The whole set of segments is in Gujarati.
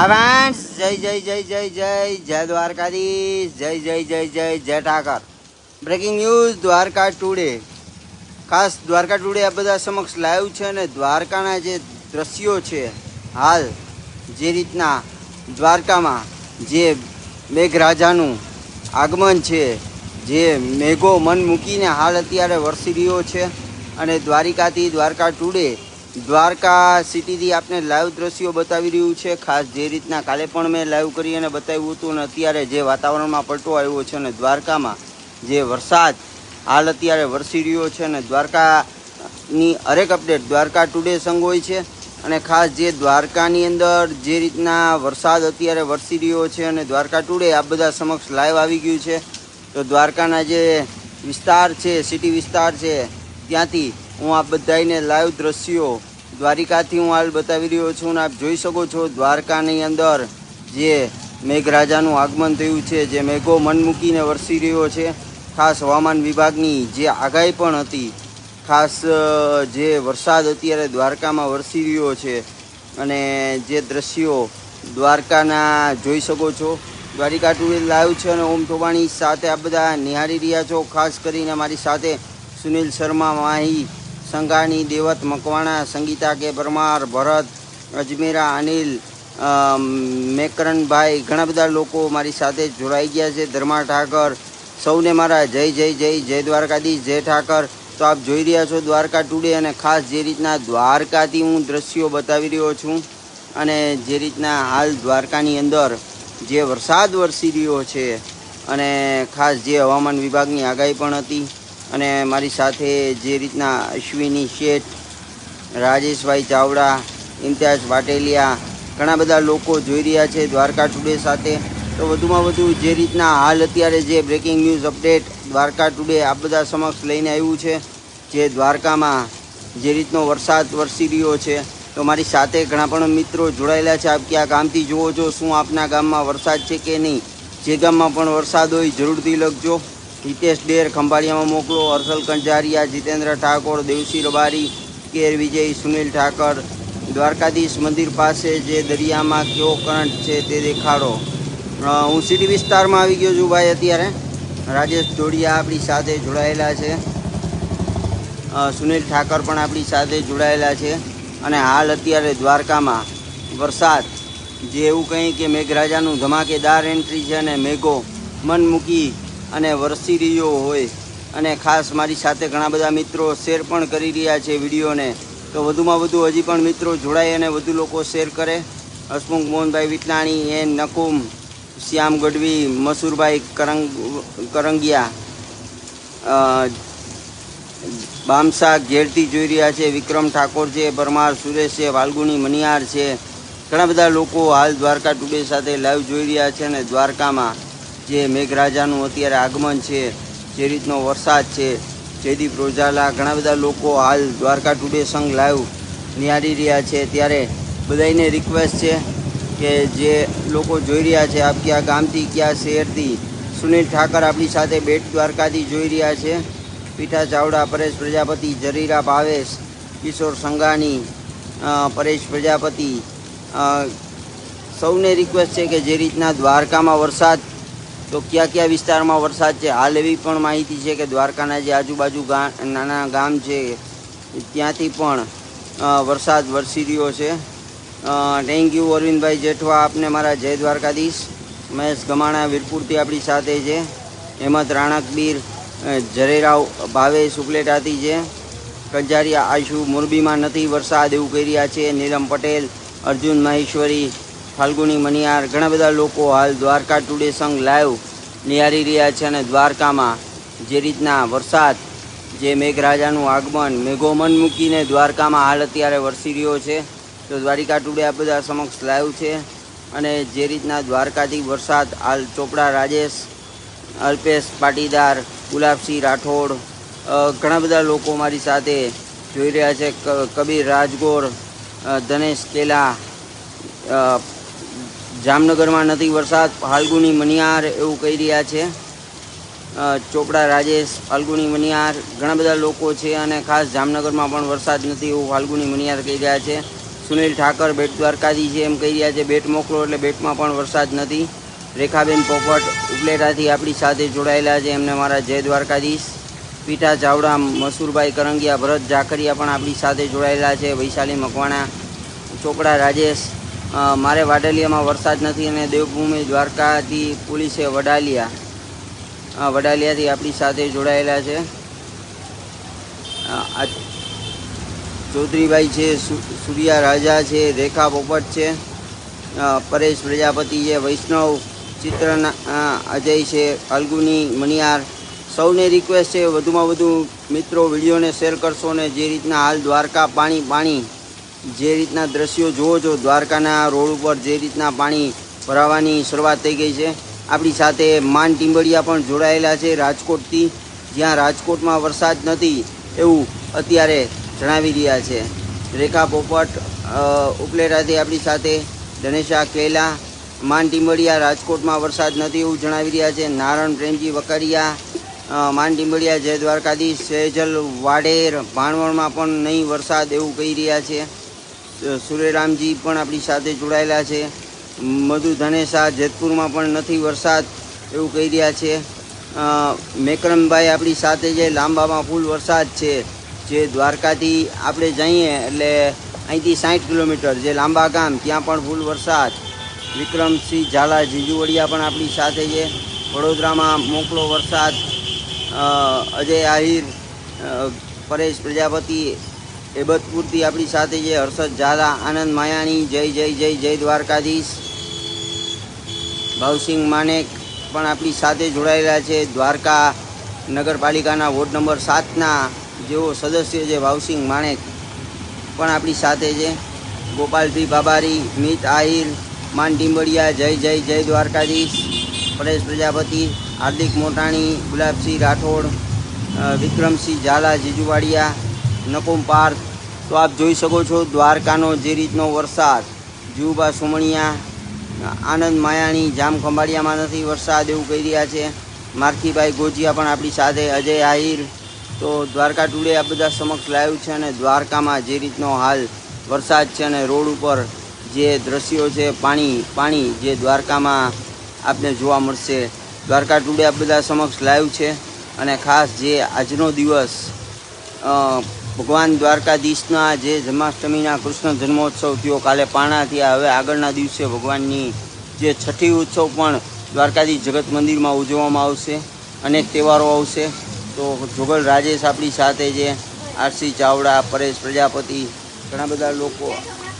આવાંશ જય જય જય જય જય જય દ્વારકાધીશ જય જય જય જય જય Thakar breaking news Dwarka today ખાસ દ્વારકા ટુડે આ બધા સમક્ષ લાઈવ છે અને દ્વારકાના જે દ્રશ્યો છે, હાલ જે રીતના દ્વારકામાં જે મેઘરાજાનું આગમન છે, જે મેઘો મન મૂકીને હાલ અત્યારે વરસી રહ્યો છે અને દ્વારિકાથી દ્વારકા ટુડે દ્વારકા સિટીથી આપને લાઈવ દ્રશ્યો બતાવી રહ્યું છે. ખાસ જે રીતના કાલે પણ મેં લાઈવ કરી અને બતાવ્યું હતું અને અત્યારે જે વાતાવરણમાં પલટો આવ્યો છે અને દ્વારકામાં જે વરસાદ હાલ અત્યારે વરસી રહ્યો છે અને દ્વારકાની હરેક અપડેટ દ્વારકા ટુડે સંઘ હોય છે. અને ખાસ જે દ્વારકાની અંદર જે રીતના વરસાદ અત્યારે વરસી રહ્યો છે અને દ્વારકા ટુડે આ બધા સમક્ષ લાઈવ આવી ગયું છે. તો દ્વારકાના જે વિસ્તાર છે, સિટી વિસ્તાર છે, ત્યાંથી હું આ બધાને લાઈવ દ્રશ્યો દ્વારિકાથી હું હાલ બતાવી રહ્યો છું અને આપ જોઈ શકો છો દ્વારકાની અંદર જે મેઘરાજાનું આગમન થયું છે, જે મેઘો મન મૂકીને વરસી રહ્યો છે. ખાસ હવામાન વિભાગની જે આગાહી પણ હતી, ખાસ જે વરસાદ અત્યારે દ્વારકામાં વરસી રહ્યો છે અને જે દ્રશ્યો દ્વારકાના જોઈ શકો છો. દ્વારિકા ટુડે લાઈવ છે અને ઓમ થોબાણી સાથે આ બધા નિહાળી રહ્યા છો. ખાસ કરીને મારી સાથે સુનિલ શર્મા માહી સંઘાણી, દેવત, મકવાણા, સંગીતા કે પરમાર, ભરત, અજમેરા, અનિલ મેકરણભાઈ ઘણા બધા લોકો મારી સાથે જોડાઈ ગયા છે. ધર્મા ઠાકર, સૌને મારા જય જય જય જય દ્વારકાધીશ, જય ઠાકર. તો આપ જોઈ રહ્યા છો દ્વારકા ટુડે અને ખાસ જે રીતના દ્વારકાથી હું દ્રશ્યો બતાવી રહ્યો છું અને જે રીતના હાલ દ્વારકાની અંદર જે વરસાદ વરસી રહ્યો છે અને ખાસ જે હવામાન વિભાગની આગાહી પણ હતી અને મારી સાથે જે રીતના અશ્વિની શેઠ, રાજેશભાઈ ચાવડા, ઇમ્તિયાઝ પાટેલિયા, ઘણા બધા લોકો જોઈ રહ્યા છે દ્વારકા ટુડે સાથે. તો વધુમાં વધુ જે રીતના હાલ અત્યારે જે breaking news update Dwarka today આ બધા સમક્ષ લઈને આવ્યું છે, જે દ્વારકામાં જે રીતનો વરસાદ વરસી રહ્યો છે. તો મારી સાથે ઘણા પણ મિત્રો જોડાયેલા છે. આપ કયા ગામથી જુઓ છો, શું આપના ગામમાં વરસાદ છે કે નહીં? જે ગામમાં પણ વરસાદ હોય જરૂરથી લખજો. હિતેશ ડેર ખંભાળિયામાં મોકલો. હર્ષલ કંજારિયા, જીતેન્દ્ર ઠાકોર દેવસી રબારી કેર વિજય, સુનિલ ઠાકર. દ્વારકાધીશ મંદિર પાસે જે દરિયામાં કેવો કરંટ છે તે દેખાડો. હું સિટી વિસ્તારમાં આવી ગયો છું ભાઈ અત્યારે. રાજેશ જોડિયા આપણી સાથે જોડાયેલા છે. સુનિલ ઠાકર પણ આપણી સાથે જોડાયેલા છે. અને હાલ અત્યારે દ્વારકામાં વરસાદ જે એવું કંઈ કે મેઘરાજાનું ધમાકેદાર એન્ટ્રી છે અને મેઘો મન મૂકી અને વરસી રહ્યો હોય. અને ખાસ મારી સાથે ઘણા બધા મિત્રો શેર પણ કરી રહ્યા છે વિડીયોને. તો વધુમાં વધુ હજી પણ મિત્રો જોડાય અને વધુ લોકો શેર કરે. હસમુખ, મોહનભાઈ વિટલાણી, એન નકુમ, શ્યામ ગઢવી, મસૂરભાઈ કરંગ, કરંગિયા બામસા ઘેરથી જોઈ રહ્યા છે વિક્રમ ઠાકોર છે, પરમાર સુરેશ છે વાલ્ગુની મનિયાર છે. ઘણા બધા લોકો હાલ દ્વારકા ટુડે સાથે લાઈવ જોઈ રહ્યા છે અને દ્વારકામાં જે મેઘરાજાનું અત્યારે આગમન છે, જે રીતનો વરસાદ છે, જયદીપ રોજાલા ઘણા બધા લોકો હાલ દ્વારકા ટુડે સંઘ લાઈવ નિહાળી રહ્યા છે. ત્યારે બધાને રિક્વેસ્ટ છે કે જે લોકો જોઈ રહ્યા છે, આપ કયા ગામથી, કયા શહેરથી? સુનિલ ઠાકર આપણી સાથે બેટ દ્વારકાથી જોઈ રહ્યા છે. પીઠા ચાવડા, પરેશ પ્રજાપતિ, જરીરા ભાવેશ, કિશોર સંઘાણી પરેશ પ્રજાપતિ સૌને રિક્વેસ્ટ છે કે જે રીતના દ્વારકામાં વરસાદ તો કયા કયા વિસ્તારમાં વરસાદ છે? હાલ એવી પણ માહિતી છે કે દ્વારકાના જે આજુબાજુ નાના ગામ છે, ત્યાંથી પણ વરસાદ વરસી રહ્યો છે. થેન્ક યુ અરવિંદભાઈ જેઠવા, આપને મારા જય દ્વારકાધીશ. મહેશ ગમાણા વીરપુરથી આપણી સાથે છે. હેમંત રાણકબીર જરેરાવ ભાવે ઉપલેટાથી છે. કંજારિયા આશુ મોરબીમાં નથી વરસાદ એવું કહી રહ્યા છે. નીલમ પટેલ, અર્જુન મહેશ્વરી ફાલ્ગુની મનિયાર ઘણા બધા લોકો હાલ દ્વારકા ટુડે સંગ લાઈવ નિહાળી રહ્યા છે અને દ્વારકામાં જે રીતના વરસાદ, જે મેઘરાજાનું આગમન મેઘો મન મૂકીને દ્વારકામાં હાલ અત્યારે વરસી રહ્યો છે, તો દ્વારિકા ટુડે આ બધા સમક્ષ લાઈવ છે અને જે રીતના દ્વારકાથી વરસાદ, હાલ ચોપડા રાજેશ, અલ્પેશ પાટીદાર, ગુલાબસિંહ રાઠોડ ઘણા બધા લોકો મારી સાથે જોઈ રહ્યા છે. કબીર રાજગોર ધનેશ કેલા જામનગરમાં નથી વરસાદ. ફાલ્ગુની મનિયાર એવું કહી રહ્યા છે. ચોપડા રાજેશ, ફાલ્ગુની મનિયાર ઘણા બધા લોકો છે અને ખાસ જામનગરમાં પણ વરસાદ નથી એવું ફાલ્ગુની મનિયાર કહી રહ્યા છે. સુનિલ ઠાકર બેટ દ્વારકાથી છે એમ કહી રહ્યા છે. બેટ મોકલો એટલે બેટમાં પણ વરસાદ નથી. રેખાબેન પોપટ ઉપલેટાથી આપણી સાથે જોડાયેલા છે. એમને મારા જય દ્વારકાધીશ. પીઠા ચાવડા, મસૂરભાઈ કરંગિયા, ભરત જાખરિયા પણ આપણી સાથે જોડાયેલા છે. વૈશાલી મકવાણા, ચોપડા રાજેશ મારે વાડાલિયામાં વરસાદ નથી અને દેવભૂમિ, દ્વારકાથી પોલીસે વડાલિયા વડાલિયાથી આપણી સાથે જોડાયેલા છે. ચૌધરીભાઈ છે સૂર્યા રાજા છે, રેખા પોપટ છે પરેશ પ્રજાપતિ છે, વૈષ્ણવ ચિત્રના અજય છે અલ્ગુની મણિયાર. સૌને રિક્વેસ્ટ છે, વધુમાં વધુ મિત્રો, વિડીયોને શેર કરશો ને જે રીતના હાલ દ્વારકા પાણી પાણી જે રીતના દ્રશ્યો જુઓ છો, દ્વારકાના રોડ ઉપર જે રીતના પાણી ભરાવાની શરૂઆત થઈ ગઈ છે. આપણી સાથે માન ટીંબડિયા પણ જોડાયેલા છે રાજકોટથી. જ્યાં રાજકોટમાં વરસાદ નથી એવું અત્યારે જણાવી રહ્યા છે. રેખા પોપટ ઉપલેરાથી આપણી સાથે ધનેશા કેલા, માન ટીંબડિયા રાજકોટમાં વરસાદ નથી એવું જણાવી રહ્યા છે. નારણ પ્રેમજી વકરિયા માન ટીંબડિયા જય દ્વારકાધીશ, સેજલ વાડેર ભાણવણમાં પણ નહીં વરસાદ એવું કહી રહ્યા છે. સુરેરામજી પણ આપણી સાથે જોડાયેલા છે. મધુ ધનેશા જેતપુરમાં પણ નથી વરસાદ એવું કહી રહ્યા છે. મેકરમભાઈ આપણી સાથે જે લાંબામાં ફૂલ વરસાદ છે, જે દ્વારકાથી આપણે જઈએ એટલે અહીંથી સાઠ કિલોમીટર જે લાંબા ગામ ત્યાં પણ ફૂલ વરસાદ. વિક્રમસિંહ ઝાલા જીજુવડિયા પણ આપણી સાથે છે. વડોદરામાં મોકલો વરસાદ. અજય આહિર પરેશ પ્રજાપતિ એબતપુરથી આપણી સાથે છે હર્ષદ ઝાલા, આનંદ માયાણી, જય જય જય જય દ્વારકાધીશ. ભાવસિંહ માનેક પણ આપણી સાથે જોડાયેલા છે. દ્વારકા નગરપાલિકાના વોર્ડ નંબર સાતના જેઓ સદસ્ય છે ભાવસિંહ માણેક પણ આપણી સાથે છે. ગોપાલજી બાબારી મિત આહિર, માન ટીંબડિયા, જય જય જય દ્વારકાધીશ. પરેશ પ્રજાપતિ, હાર્દિક મોટાણી, ગુલાબસિંહ રાઠોડ વિક્રમસિંહ ઝાલા, જીજુવાડિયા નકુમ પાર્ક. તો આપ જોઈ શકો છો દ્વારકાનો જે રીતનો વરસાદ. જુબા સુમણિયા, આનંદ માયાણી, જામ ખંભાળિયામાં નથી વરસાદ એવું કહી રહ્યા છે. મારખીભાઈ ગોજિયા પણ આપણી સાથે અજય આહિર. તો દ્વારકા ટુડે આ બધા સમક્ષ લાવ્યું છે અને દ્વારકામાં જે રીતનો હાલ વરસાદ છે અને રોડ ઉપર જે દ્રશ્યો છે, પાણી પાણી જે દ્વારકામાં આપને જોવા મળશે. દ્વારકા ટુડે આ બધા સમક્ષ લાઈવ છે અને ખાસ જે આજનો દિવસ ભગવાન દ્વારકાધીશના જે જન્માષ્ટમીના કૃષ્ણ જન્મોત્સવ થયો, કાલે પાણા થયા. હવે આગળના દિવસે ભગવાનની જે છઠ્ઠી ઉત્સવ પણ દ્વારકાધીશ જગત મંદિરમાં ઉજવવામાં આવશે અનેક તહેવારો આવશે. તો જોગલ રાજેશ આપણી સાથે જે આરસી ચાવડા, પરેશ પ્રજાપતિ, ઘણા બધા લોકો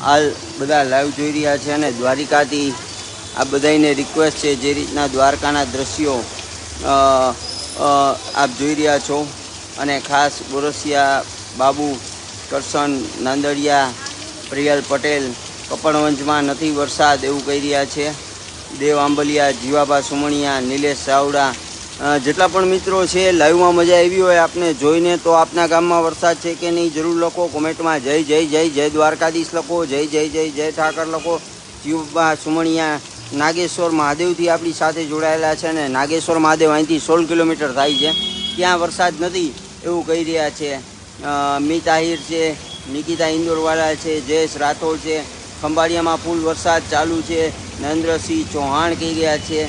હાલ બધા લાઈવ જોઈ રહ્યા છે અને દ્વારિકાથી આ બધાને રિક્વેસ્ટ છે જે રીતના દ્વારકાના દ્રશ્યો આપ જોઈ રહ્યા છો. અને ખાસ બોરસિયા બાબુ, કરશન, નાંદડિયા, પ્રિયલ પટેલ, કપડવંજમાં નથી વરસાદ એવું કહી રહ્યા છે. દેવ આંબલિયા જીવાબા સુમણિયા, નિલેશ ચાવડા જેટલા પણ મિત્રો છે, લાઈવમાં મજા આવી હોય આપને જોઈને તો આપના ગામમાં વરસાદ છે કે નહીં જરૂર લખો, કોમેન્ટમાં જય જય જય જય દ્વારકાધીશ લખો, જય જય જય જય ઠાકર લખો જીવબા સુમણિયા, નાગેશ્વર મહાદેવથી આપણી સાથે જોડાયેલા છે અને નાગેશ્વર મહાદેવ અહીંથી સોળ કિલોમીટર થાય છે. ત્યાં વરસાદ નથી એવું કહી રહ્યા છે. મિત છે, નિકિતા ઇન્દોરવાળા છે, જયેશ રાઠોડ છે, ખંભાળિયામાં ફૂલ વરસાદ ચાલુ છે, નરેન્દ્રસિંહ ચૌહાણ કહી ગયા છે,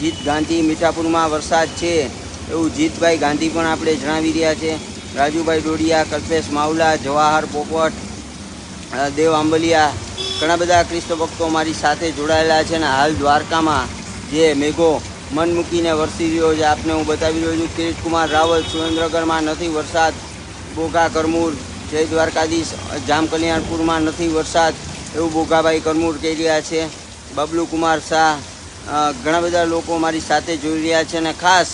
જીત ગાંધી મીઠાપુરમાં વરસાદ છે, એવું જીતભાઈ ગાંધી પણ આપણે જણાવી રહ્યા છે, રાજુભાઈ ડોડિયા, કલ્પેશ માવલા, જવાહર પોપટ દેવ આંબલિયા, ઘણા બધા કૃષ્ણ ભક્તો મારી સાથે જોડાયેલા છે અને હાલ દ્વારકામાં જે મેઘો મન મૂકીને વરસી રહ્યો છે, આપને હું બતાવી રહ્યો છું કિરીટ કુમાર રાવલ સુરેન્દ્રગઢમાં નથી વરસાદ બોગા, કરમૂર, જય દ્વારકાધીશ, જામ કલ્યાણપુરમાં નથી વરસાદ એવું બોગાભાઈ, કરમૂર કહી રહ્યા છે. બબલુ કુમાર શાહ ઘણા બધા લોકો મારી સાથે જોઈ રહ્યા છે અને ખાસ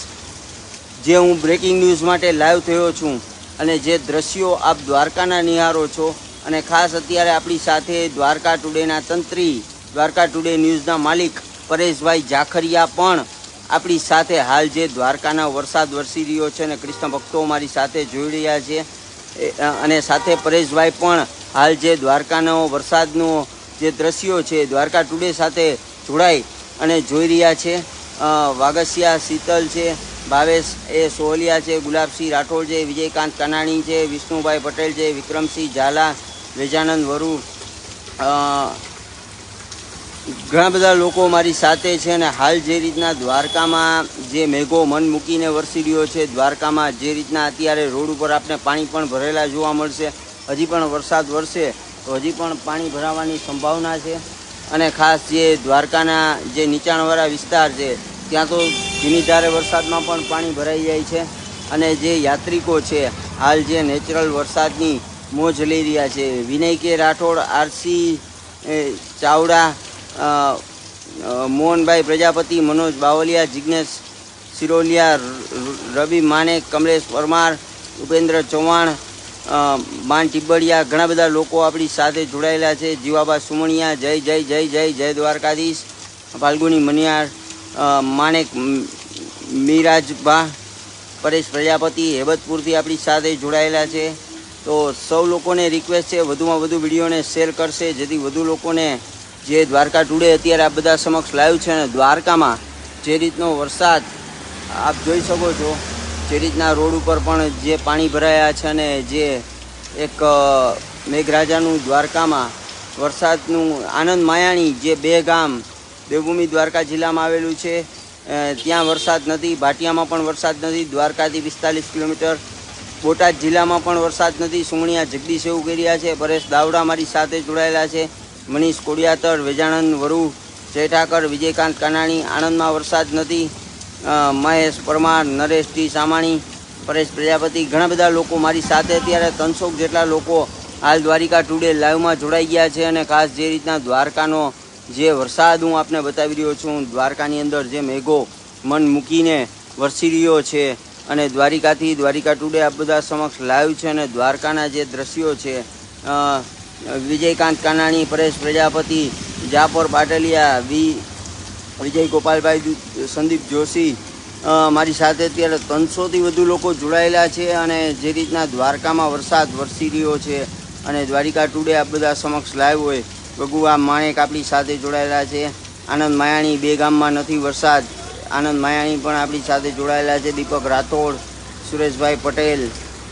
જે હું બ્રેકિંગ ન્યૂઝ માટે લાઈવ થયો છું અને જે દ્રશ્યો આપ દ્વારકાના નિહારો છો અને ખાસ અત્યારે આપણી સાથે દ્વારકા ટુડેના તંત્રી, દ્વારકા ટુડે ન્યૂઝના માલિક પરેશભાઈ જાખરિયા પણ આપણી સાથે હાલ જે દ્વારકાના વરસાદ વરસી રહ્યો છે અને કૃષ્ણ ભક્તો મારી સાથે જોઈ રહ્યા છે. અને સાથે પરેશભાઈ પણ હાલ જે દ્વારકાનો વરસાદનો જે દ્રશ્યો છે, દ્વારકા ટુડે સાથે જોડાઈ અને જોઈ રહ્યા છે. વાગસિયા શીતલ છે, ભાવેશ એ સોહલિયા છે, ગુલાબસિંહ રાઠોડ છે, વિજયકાંત કનાણી છે, વિષ્ણુભાઈ પટેલ છે, વિક્રમસિંહ ઝાલા, વેજાનંદ વરુ ઘણા બધા લોકો મારી સાથે છે અને હાલ જે રીતના દ્વારકામાં જે મેઘો મન મૂકીને વરસી રહ્યો છે, દ્વારકામાં જે રીતના અત્યારે રોડ ઉપર આપણે પાણી પણ ભરેલા જોવા મળશે, હજી પણ વરસાદ વરસે, તો હજી પણ પાણી ભરાવાની સંભાવના છે. અને ખાસ જે દ્વારકાના જે નીચાણવાળા વિસ્તાર છે, ત્યાં તો ધીમી ધારે વરસાદમાં પણ પાણી ભરાઈ જાય છે. અને જે યાત્રિકો છે, હાલ જે નેચરલ વરસાદની મોજ લઈ રહ્યા છે. Vinay K Rathod, R C Chavda Mohanbhai Prajapati, Manoj Bavaliya Jignesh Siroliya Ravi Manek Kamlesh Parmar, Upendra Chauhan Maan Tibadiya ઘણા બધા લોકો આપણી સાથે જોડાયેલા છે. જીવાબા સુમણિયા, જય જય જય જય જય દ્વારકાધીશ. ફાલ્ગુની મનિયાર માણેક મીરાજભા પરેશ પ્રજાપતિ, હેબતપુરથી આપણી સાથે જોડાયેલા છે. તો સૌ લોકોને રિક્વેસ્ટ છે, વધુમાં વધુ વિડીયોને શેર કરશે. જેથી વધુ લોકોને જે દ્વારકા ટુડે અત્યારે આ બધા સમક્ષ લાવ્યું છે અને દ્વારકામાં જે રીતનો વરસાદ આપ જોઈ શકો છો, જે રીતના રોડ ઉપર પણ જે પાણી ભરાયા છે અને જે એક મેઘરાજાનું દ્વારકામાં વરસાદનું આનંદ માયાણી જે બે ગામ દેવભૂમિ દ્વારકા જિલ્લામાં આવેલું છે ત્યાં વરસાદ નથી, ભાટિયામાં પણ વરસાદ નથી, દ્વારકાથી પિસ્તાલીસ કિલોમીટર, બોટાદ જિલ્લામાં પણ વરસાદ નથી, સુમણિયા જગદીશ એવું કરી રહ્યા છે, પરેશ દાવડા મારી સાથે જોડાયેલા છે. મનીષ કોડિયાતર વેજાણંદ વરુ, જય ઠાકર, વિજયકાંત કાનાણી, આણંદમાં વરસાદ નથી. મહેશ પરમાર નરેશ ટી સામાણી, પરેશ પ્રજાપતિ, ઘણા બધા લોકો મારી સાથે અત્યારે ત્રણસો જેટલા લોકો હાલ દ્વારિકા ટુડે લાઈવમાં જોડાઈ ગયા છે અને ખાસ જે રીતના દ્વારકાનો જે વરસાદ હું આપને બતાવી રહ્યો છું, દ્વારકાની અંદર જે મેઘો મન મૂકીને વરસી રહ્યો છે અને દ્વારિકાથી દ્વારિકા ટુડે આ બધા સમક્ષ લાઈવ છે અને દ્વારકાના જે દ્રશ્યો છે વિજયકાંત કાનાણી, પરેશ પ્રજાપતિ જાપોર પાટલિયા, વી. વિજય ગોપાલભાઈ સંદીપ જોશી મારી સાથે અત્યારે ત્રણસોથી વધુ લોકો જોડાયેલા છે અને જે રીતના દ્વારકામાં વરસાદ વરસી રહ્યો છે અને દ્વારિકા ટુડે આ બધા સમક્ષ લાઈવ હોય, ભગુઆ માણેક આપણી સાથે જોડાયેલા છે. આનંદ માયાણી બે ગામમાં નથી વરસાદ. આનંદ માયાણી પણ આપણી સાથે જોડાયેલા છે. દીપક રાઠોડ, સુરેશભાઈ પટેલ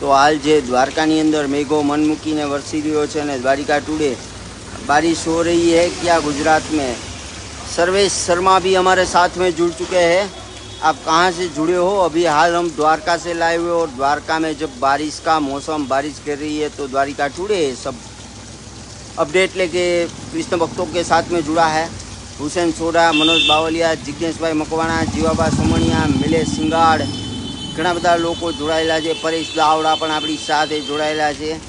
तो हाल जो द्वारका अंदर मेघो मन मूकी वरसी रो द्वारिका टूडे बारिश हो रही है क्या गुजरात में सर्वेश शर्मा भी हमारे साथ में जुड़ चुके हैं आप कहाँ से जुड़े हो अभी हाल हम द्वारका से लाए हुए और द्वारका में जब बारिश का मौसम बारिश कर रही है तो द्वारिका टूडे सब अपडेट लेके कृष्ण भक्तों के साथ में जुड़ा है हुसैन सोडा मनोज बावलिया जिग्नेश भाई मकवाना जीवाबा सोमणिया मिलेश सिंगाड़ ઘણા બધા લોકો જોડાયેલા છે. પરેશ દાવડા પણ આપણી સાથે જોડાયેલા છે.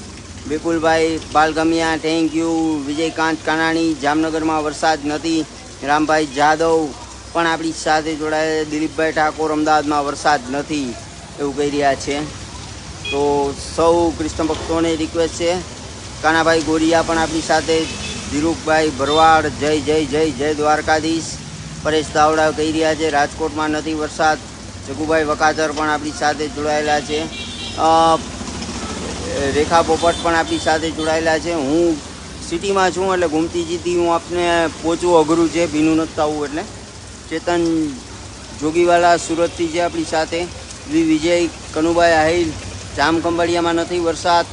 વિપુલભાઈ બાલગમિયા થેન્ક યુ વિજયકાંત કાનાણી, જામનગરમાં વરસાદ નથી. રામભાઈ જાદવ પણ આપણી સાથે જોડાયેલા દિલીપભાઈ ઠાકોર અમદાવાદમાં વરસાદ નથી. એવું કહી રહ્યા છે. તો સૌ કૃષ્ણ ભક્તોને રિક્વેસ્ટ છે. કાનાભાઈ ગોરિયા પણ આપણી સાથે. ધીરુભાઈ ભરવાડ, જય જય જય જય દ્વારકાધીશ. પરેશ દાવડા કહી રહ્યા છે, રાજકોટમાં નથી વરસાદ. જગુભાઈ વકાતર પણ આપણી સાથે જોડાયેલા છે. રેખા પોપટ પણ આપણી સાથે જોડાયેલા છે. હું સિટીમાં છું એટલે ગુમતીજીથી હું આપને પહોંચવું અઘરું છે, ભીનું નથી આવું એટલે. ચેતન જોગીવાલા સુરતથી છે આપણી સાથે. વિજય કનુભાઈ આહિર જામખંભાળિયામાં નથી, વરસાદ.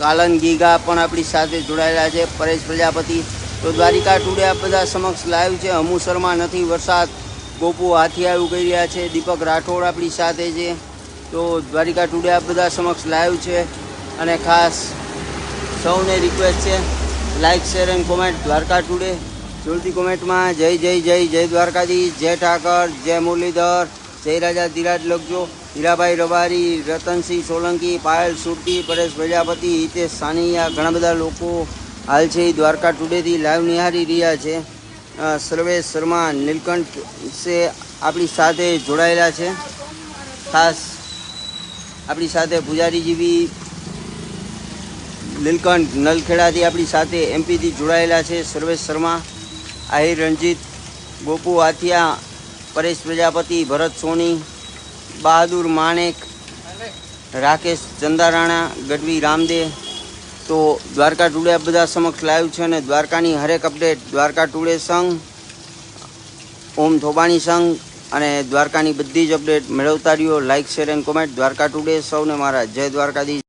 કાલન ગીગા પણ આપણી સાથે જોડાયેલા છે. પરેશ પ્રજાપતિ, તો દ્વારિકા ટુડે આ બધા સમક્ષ લાઈવ છે. હમુસરમાં નથી, વરસાદ. ગોપુ હાથિયા એવું કહી રહ્યા છે, દીપક રાઠોડ આપણી સાથે છે. તો દ્વારિકા ટુડે આ બધા સમક્ષ લાઈવ છે અને ખાસ સૌને રિક્વેસ્ટ છે like share and comment Dwarka today. જોડતી કોમેન્ટમાં જય જય જય જય દ્વારકાજી, જય ઠાકર, જય મુરલીધર, જય રાજા ધીરાજ લખજો. હીરાભાઈ રબારી, રતનસિંહ સોલંકી, પાયલ સુરતી, પરેશ પ્રજાપતિ, હિતેશ સાનિયા, ઘણા બધા લોકો હાલ છે દ્વારકા ટુડેથી લાઈવ નિહાળી રહ્યા છે. સર્વેશ શર્મા નીલકંઠ છે આપણી સાથે જોડાયેલા છે. ખાસ આપણી સાથે પૂજારીજી બી નીલકંઠ નલખેડાથી આપણી સાથે એમપીથી જોડાયેલા છે સર્વેશ શર્મા, આહિર રણજીત ગોપુ આથિયા પરેશ પ્રજાપતિ, ભરત સોની, બહાદુર માણેક, રાકેશ ચંદારાણા, ગઢવી રામદે તો દ્વારકા ટુડે આ બધા સમક્ષ લાઈવ છે અને દ્વારકાની હરેક અપડેટ, દ્વારકા ટુડે સંઘ, ઓમ થોબાણી સંઘ અને દ્વારકાની બધી જ અપડેટ મેળવતા રહ્યો. Like share and comment Dwarka today સૌને મારા. જય દ્વારકાધીશ.